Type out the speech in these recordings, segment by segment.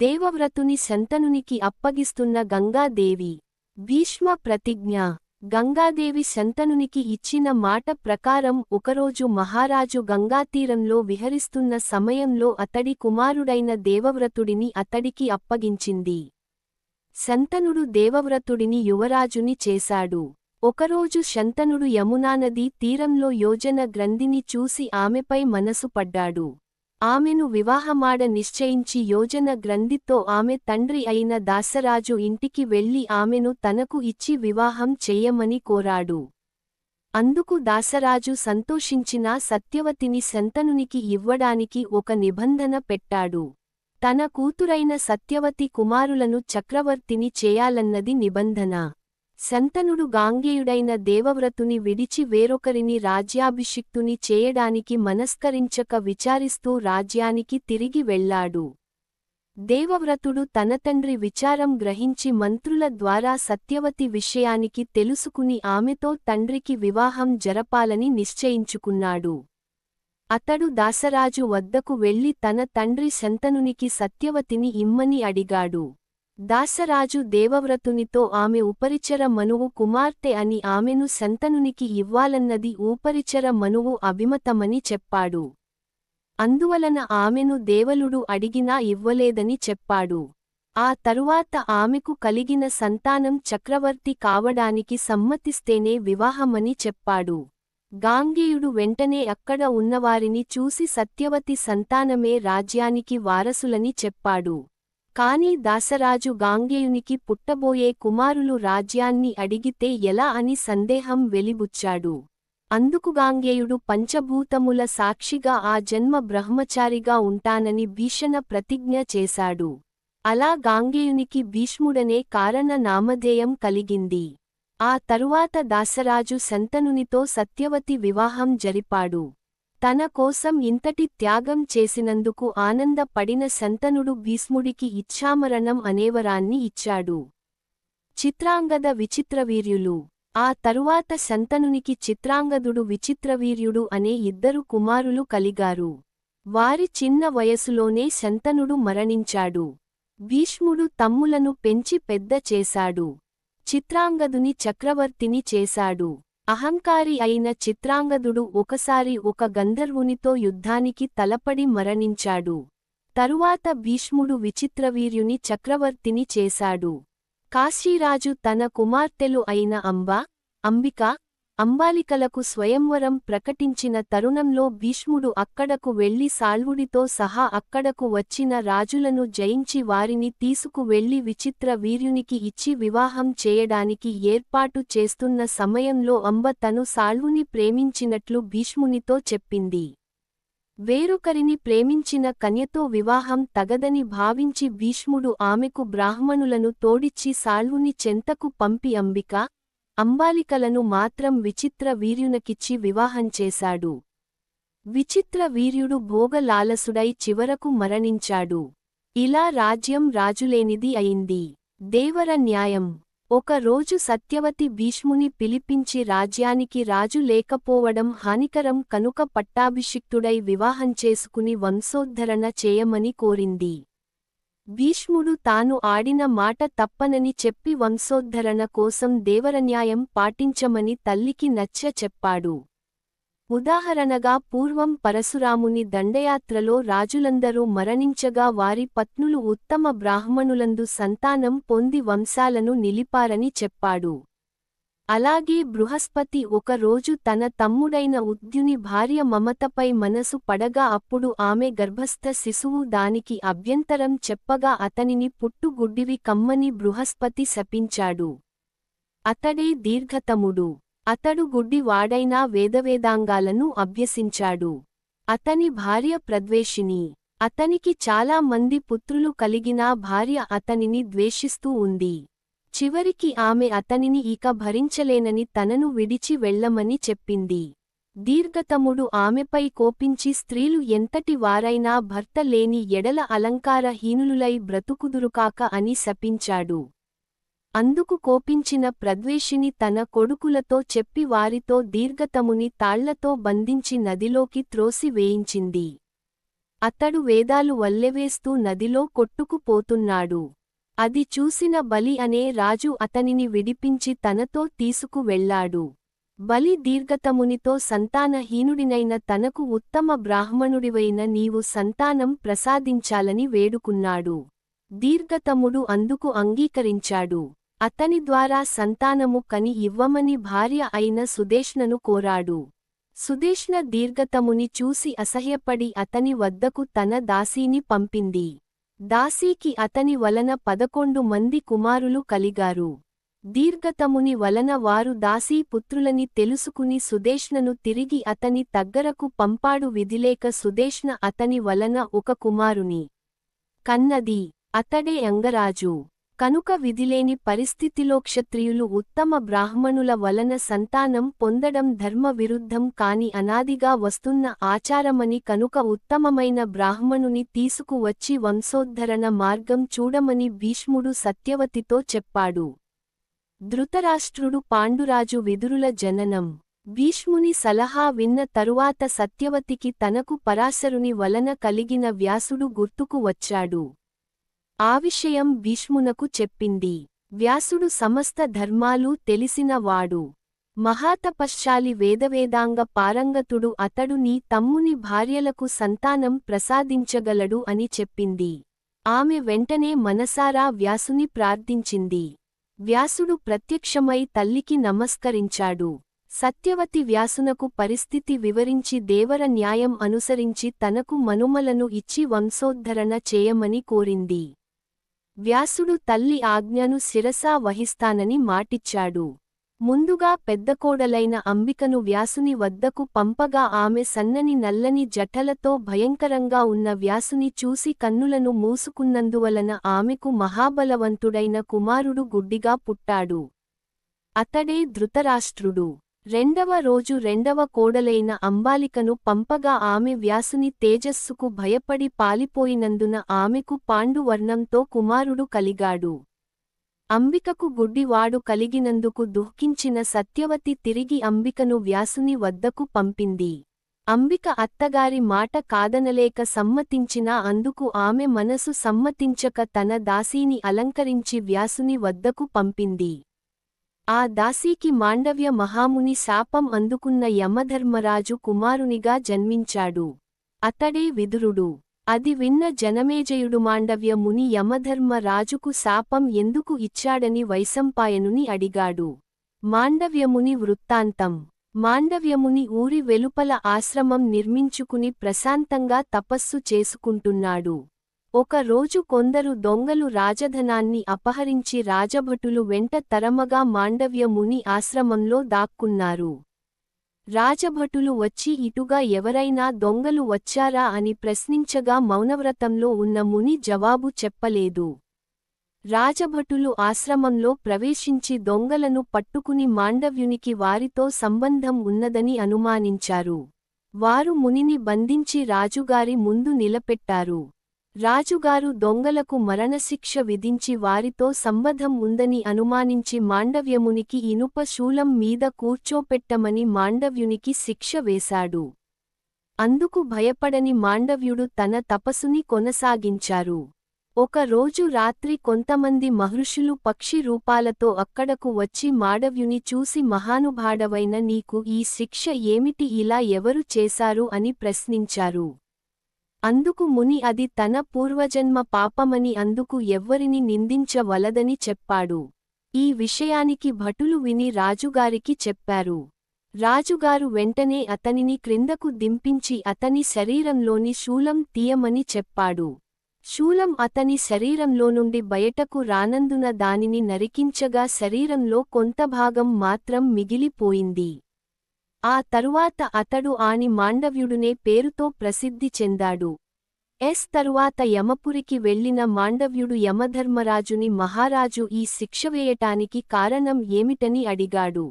దేవవ్రతుని శంతనునికి అప్పగిస్తున్న గంగాదేవి. భీష్మ ప్రతిజ్ఞ. గంగాదేవి శంతనునికి ఇచ్చిన మాట ప్రకారం ఒకరోజు మహారాజు గంగాతీరంలో విహరిస్తున్న సమయంలో అతడి కుమారుడైన దేవవ్రతుడిని అతడికి అప్పగించింది. శంతనుడు దేవవ్రతుడిని యువరాజుని చేశాడు. ఒకరోజు శంతనుడు యమునానది తీరంలో యోజన గ్రంథిని చూసి ఆమెపై మనసు పడ్డాడు. ఆమెను వివాహమాడ నిశ్చయించి యోజన గ్రంథితో ఆమె తండ్రి అయిన దాసరాజు ఇంటికి వెళ్ళి ఆమెను తనకు ఇచ్చి వివాహం చెయ్యమని కోరాడు. అందుకు దాసరాజు సంతోషించినా సత్యవతిని శంతనునికి ఇవ్వడానికి ఒక నిబంధన పెట్టాడు. తన కూతురైన సత్యవతి కుమారులను చక్రవర్తిని చేయాలన్నది నిబంధన. శంతనుడు గాంగేయుడైన దేవవ్రతుని విడిచి వేరొకరిని రాజ్యాభిషిక్తుని చేయడానికి మనస్కరించక విచారిస్తూ రాజ్యానికి తిరిగి వెళ్ళాడు దేవవ్రతుడు తన తండ్రి విచారం గ్రహించి మంత్రుల ద్వారా సత్యవతి విషయానికి తెలుసుకుని ఆమెతో తండ్రికి వివాహం జరపాలని నిశ్చయించుకున్నాడు. అతడు దాసరాజు వద్దకు వెళ్ళి తన తండ్రి శంతనునికి సత్యవతిని ఇమ్మని అడిగాడు. దాసరాజు దేవవ్రతునితో ఆమె ఉపరిచర మనువు కుమార్తె అని ఆమెను శంతనునికి ఇవ్వాలన్నది ఊపరిచర మనువు అభిమతమని చెప్పాడు. అందువలన ఆమెను దేవలుడు అడిగినా ఇవ్వలేదని చెప్పాడు. ఆ తరువాత ఆమెకు కలిగిన సంతానం చక్రవర్తి కావడానికి సమ్మతిస్తేనే వివాహమని చెప్పాడు. గాంగేయుడు వెంటనే అక్కడ ఉన్నవారిని చూసి సత్యవతి సంతానమే రాజ్యానికి వారసులని చెప్పాడు. కాని దాసరాజు గాంగేయునికి పుట్టబోయే కుమారులు రాజ్యాన్ని అడిగితే ఎలా అని సందేహం వెలిబుచ్చాడు. అందుకు గాంగేయుడు పంచభూతముల సాక్షిగా ఆ జన్మ బ్రహ్మచారిగా ఉంటానని భీషణ ప్రతిజ్ఞ చేశాడు. అలా గాంగేయునికి భీష్ముడనే కారణ నామధేయం కలిగింది. ఆ తరువాత దాసరాజు శంతనునితో సత్యవతి వివాహం జరిపాడు. తన కోసం ఇంతటి త్యాగం చేసినందుకు ఆనందపడిన శంతనుడు భీష్ముడికి ఇచ్ఛామరణం అనేవరాన్ని ఇచ్చాడు. చిత్రాంగద విచిత్రవీర్యులు. ఆ తరువాత శంతనునికి చిత్రాంగదుడు విచిత్రవీర్యుడు అనే ఇద్దరు కుమారులు కలిగారు. వారి చిన్న వయసులోనే శంతనుడు మరణించాడు. భీష్ముడు తమ్ములను పెంచి పెద్ద చేశాడు. చిత్రాంగదుని చక్రవర్తిని చేశాడు. అహంకారి అయిన చిత్రాంగదుడు ఒకసారి ఒక గంధర్వునితో యుద్ధానికి తలపడి మరణించాడు. తరువాత భీష్ముడు విచిత్రవీర్యుని చక్రవర్తిని చేశాడు. కాశీరాజు తన కుమార్తెలు అయిన అంబ అంబిక అంబాలికలకు స్వయంవరం ప్రకటించిన తరుణంలో భీష్ముడు అక్కడకు వెళ్ళి సాల్వుడితో సహా అక్కడకు వచ్చిన రాజులను జయించి వారిని తీసుకు వెళ్ళి విచిత్ర వీర్యునికి ఇచ్చి వివాహం చేయడానికి ఏర్పాటు చేస్తున్న సమయంలో అంబ తను సాల్వుని ప్రేమించినట్లు భీష్మునితో చెప్పింది. వేరొకరిని ప్రేమించిన కన్యతో వివాహం తగదని భావించి భీష్ముడు ఆమెకు బ్రాహ్మణులను తోడిచ్చి సాల్వుని చెంతకు పంపి అంబిక అంబాలికలను మాత్రం విచిత్ర వీర్యునకిచ్చి వివాహం చేశాడు. విచిత్ర వీర్యుడు భోగలాలసుడై చివరకు మరణించాడు. ఇలా రాజ్యం రాజులేనిది అయింది. దేవర న్యాయం. ఒక రోజు సత్యవతి భీష్ముని పిలిపించి రాజ్యానికి రాజు లేకపోవడం హానికరం కనుక పట్టాభిషిక్తుడై వివాహం చేసుకుని వంశోద్ధరణ చేయమని కోరింది. భీష్ముడు తాను ఆడిన మాట తప్పనని చెప్పి వంశోద్ధరణ కోసం దేవరన్యాయం పాటించమని తల్లికి నచ్చ చెప్పాడు. ఉదాహరణగా పూర్వం పరశురాముని దండయాత్రలో రాజులందరూ మరణించగా వారి పత్నులు ఉత్తమ బ్రాహ్మణులందు సంతానం పొంది వంశాలను నిలిపారని చెప్పాడు. అలాగే బృహస్పతి ఒకరోజు తన తమ్ముడైన ఉద్యుని భార్య మమతపై మనసు పడగా అప్పుడు ఆమె గర్భస్థ శిశువు దానికి అభ్యంతరం చెప్పగా అతనిని పుట్టుగుడ్డివి కమ్మని బృహస్పతి శపించాడు. అతడే దీర్ఘతముడు. అతడు గుడ్డివాడైనా వేదవేదాంగాలను అభ్యసించాడు. అతని భార్య ప్రద్వేషిణి. అతనికి చాలా మంది పుత్రులు కలిగినా భార్య అతనిని ద్వేషిస్తూ ఉంది. చివరికి ఆమె అతనిని ఇక భరించలేనని తనను విడిచి వెళ్ళమని చెప్పింది. దీర్ఘతముడు ఆమెపై కోపించి స్త్రీలు ఎంతటి వారైనా భర్త లేని ఎడల అలంకారహీనులులై బ్రతుకుదురుకాక అని శపించాడు. అందుకు కోపించిన ప్రద్వేషిని తన కొడుకులతో చెప్పి వారితో దీర్ఘతముని తాళ్ళతో బంధించి నదిలోకి త్రోసి వేయించింది. అతడు వేదాలు వల్లెవేస్తూ నదిలో కొట్టుకుపోతున్నాడు. అది చూసిన బలి అనే రాజు అతనిని విడిపించి తనతో తీసుకు వెళ్ళాడు బలి దీర్ఘతమునితో సంతానహీనుడినైన తనకు ఉత్తమ బ్రాహ్మణుడివైన నీవు సంతానం ప్రసాదించాలని వేడుకున్నాడు. దీర్ఘతముడు అందుకు అంగీకరించాడు. అతని ద్వారా సంతానము కని ఇవ్వమని భార్య అయిన సుదేష్ణను కోరాడు. సుదేష్ణ దీర్ఘతముని చూసి అసహ్యపడి అతని వద్దకు తన దాసీని పంపింది. దాసీకి అతని వలన పదకొండు మంది కుమారులు కలిగారు. దీర్ఘతముని వలన వారు దాసీ పుత్రులని తెలుసుకుని సుదేష్ణను తిరిగి అతని దగ్గరకు పంపాడు విధిలేక సుదేష్ణ అతని వలన ఒక కుమారుని. కన్నది అతడే అంగరాజు కనుక విధిలేని పరిస్థితిలో క్షత్రియులు ఉత్తమ బ్రాహ్మణుల వలన సంతానం పొందడం ధర్మ విరుద్ధం కాని అనాదిగా వస్తున్న ఆచారమని కనుక ఉత్తమమైన బ్రాహ్మణుని తీసుకువచ్చి వంశోద్ధరణ మార్గం చూడమని భీష్ముడు సత్యవతితో చెప్పాడు. ధృతరాష్ట్రుడు పాండురాజు విదురుల జననం. భీష్ముని సలహా విన్న తరువాత సత్యవతికి తనకు పరాశరుని వలన కలిగిన వ్యాసుడు గుర్తుకు వచ్చాడు. ఆ విషయం భీష్మునకు చెప్పింది. వ్యాసుడు సమస్త ధర్మాలు తెలిసినవాడు. మహాతపశ్శాలి మహాతపశ్చాలి వేదవేదాంగ పారంగతుడు అతడు నీ తమ్ముని భార్యలకు సంతానం ప్రసాదించగలడు అని చెప్పింది. ఆమె వెంటనే మనసారా వ్యాసుని ప్రార్థించింది. వ్యాసుడు ప్రత్యక్షమై తల్లికి నమస్కరించాడు. సత్యవతి వ్యాసునకు పరిస్థితి వివరించి దేవర న్యాయం అనుసరించి తనకు మనుమలను ఇచ్చి వంశోద్ధరణ చేయమని కోరింది. వ్యాసుడు తల్లి ఆజ్ఞను శిరసా వహిస్తానని మాటిచ్చాడు. ముందుగా పెద్దకోడలైన అంబికను వ్యాసుని వద్దకు పంపగా ఆమె సన్నని నల్లని జఠలతో భయంకరంగా ఉన్న వ్యాసుని చూసి కన్నులను మూసుకున్నందువలన ఆమెకు మహాబలవంతుడైన కుమారుడు గుడ్డిగా పుట్టాడు. అతడే ధృతరాష్ట్రుడు. రెండవ రోజు రెండవ కోడలైన అంబాలికను పంపగా ఆమె వ్యాసుని తేజస్సుకు భయపడి పాలిపోయినందున ఆమెకు పాండువర్ణంతో కుమారుడు కలిగాడు. అంబికకు గుడ్డివాడు కలిగినందుకు దుఃఖించిన సత్యవతి తిరిగి అంబికను వ్యాసుని వద్దకు పంపింది. అంబిక అత్తగారి మాట కాదనలేక సమ్మతించినా అందుకు ఆమె మనసు సమ్మతించక తన దాసీని అలంకరించి వ్యాసుని వద్దకు పంపింది. ఆ దాసీకి మాండవ్య మహాముని శాపం అందుకున్న యమధర్మరాజు కుమారునిగా జన్మించాడు. అతడే విదురుడు. అది విన్న జనమేజయుడు మాండవ్య ముని యమధర్మ రాజుకు శాపం ఎందుకు ఇచ్చాడని వైశంపాయనుని అడిగాడు. మాండవ్యముని వృత్తాంతం. మాండవ్యముని ఊరి వెలుపల ఆశ్రమం నిర్మించుకుని ప్రశాంతంగా తపస్సు చేసుకుంటున్నాడు. ఒక రోజు కొందరు దొంగలు రాజధనాన్ని అపహరించి రాజభటులు వెంట తరమగా మాండవ్య ముని ఆశ్రమంలో దాక్కున్నారు. రాజభటులు వచ్చి ఇటుగా ఎవరైనా దొంగలు వచ్చారా అని ప్రశ్నించగా మౌనవ్రతంలో ఉన్న ముని జవాబు చెప్పలేదు. రాజభటులు ఆశ్రమంలో ప్రవేశించి దొంగలను పట్టుకుని మాండవ్యునికి వారితో సంబంధం ఉన్నదని అనుమానించారు. వారు మునిని బంధించి రాజుగారి ముందు నిలపెట్టారు రాజుగారు దొంగలకు మరణశిక్ష విధించి వారితో సంబంధం ఉందని అనుమానించి మాండవ్యమునికి ఇనుప శూలం మీద కూర్చోపెట్టమని మాండవ్యునికి శిక్ష వేశాడు. అందుకు భయపడని మాండవ్యుడు తన తపస్సుని కొనసాగించారు. ఒక రోజు రాత్రి కొంతమంది మహర్షులు పక్షి రూపాలతో అక్కడకు వచ్చి మాడవ్యుని చూసి మహానుభాడవైన నీకు ఈ శిక్ష ఏమిటి ఇలా ఎవరు చేశారు అని ప్రశ్నించారు. అందుకు ముని అది తన పూర్వజన్మ పాపమని అందుకు ఎవ్వరిని నిందించవలదని చెప్పాడు. ఈ విషయానికి భటులు విని రాజుగారికి చెప్పారు. రాజుగారు వెంటనే అతనిని క్రిందకు దింపించి అతని శరీరంలోని శూలం తీయమని చెప్పాడు. శూలం అతని శరీరంలో నుండి బయటకు రానందున దానిని నరికించగా శరీరంలో కొంత భాగం మాత్రం మిగిలిపోయింది. ఆ తరువాత అతడు ఆని మాండవ్యుడునే పేరుతో ప్రసిద్ధి చెందాడు. ఎస్ తరువాత యమపురికి వెళ్ళిన మాండవ్యుడు యమధర్మరాజుని మహారాజు ఈ శిక్షవేయటానికి కారణం ఏమిటని అడిగాడు.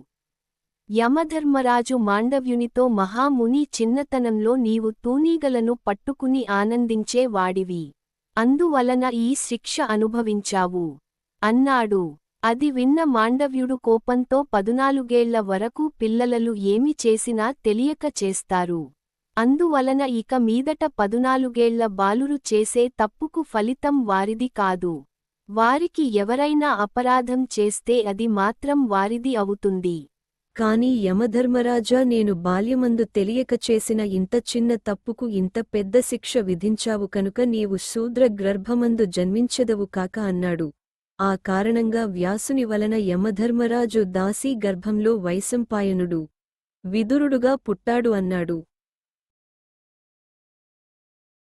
యమధర్మరాజు మాండవ్యునితో మహాముని చిన్నతనంలో నీవు తూనీగలను పట్టుకుని ఆనందించే వాడివి. అందువలన ఈ శిక్ష అనుభవించావు. అన్నాడు. అది విన్న మాండవ్యుడు కోపంతో పదునాలుగేళ్ళ వరకు పిల్లలలు ఏమి చేసినా తెలియక చేస్తారు. అందువలన ఇక మీదట పదునాలుగేళ్ళ బాలురు చేసే తప్పుకు ఫలితం వారిది కాదు. వారికి ఎవరైనా అపరాధం చేస్తే అది మాత్రం వారిది అవుతుంది. కాని యమధర్మరాజా నేను బాల్యమందు తెలియక చేసిన ఇంత చిన్న తప్పుకు ఇంత పెద్ద శిక్ష విధించావు కనుక నీవు శూద్ర గర్భమందు జన్మించెదవు కాక అన్నాడు. ఆ కారణంగా వ్యాసుని వలన యమధర్మరాజు దాసీ గర్భంలో వైశంపాయనుడు. విదురుడుగా పుట్టాడు అన్నాడు.